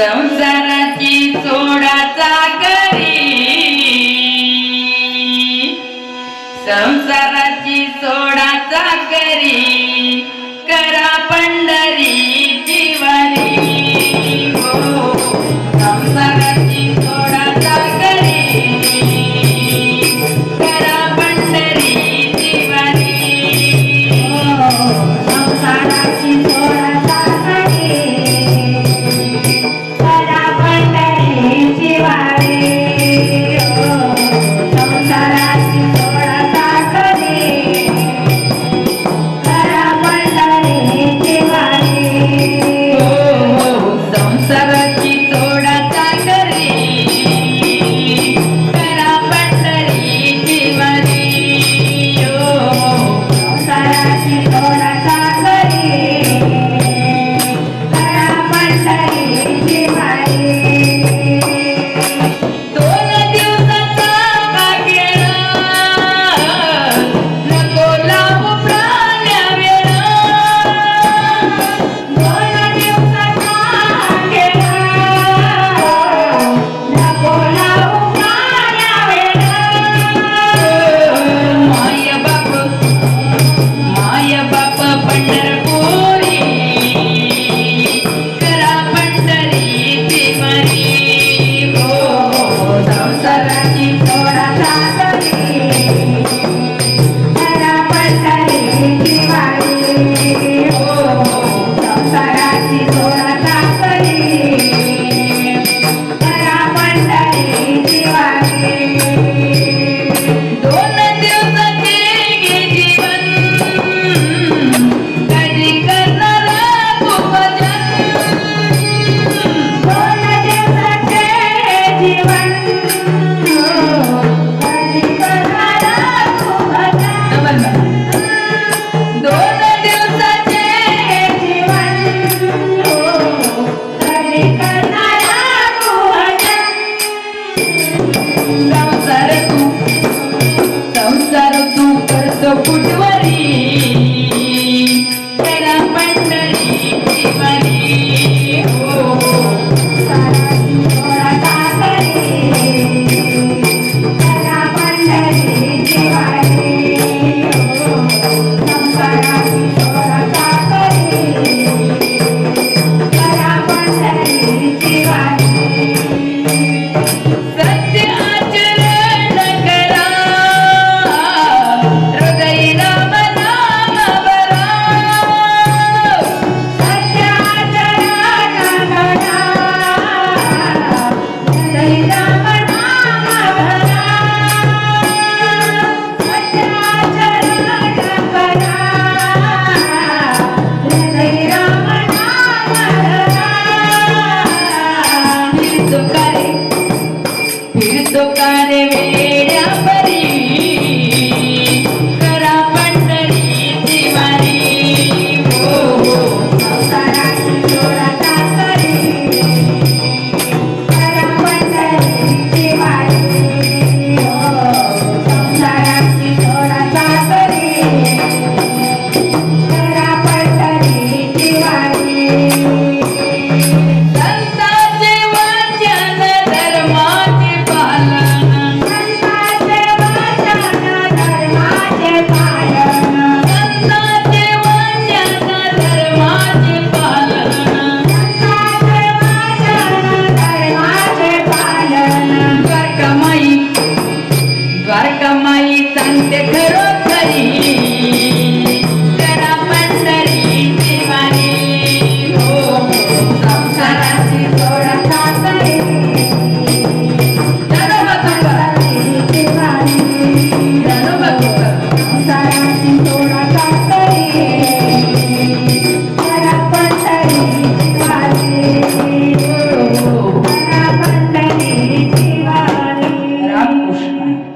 संसाराची चोर Before संसार तू. संसार तू करतो फुटवारी. करा पण dukare ve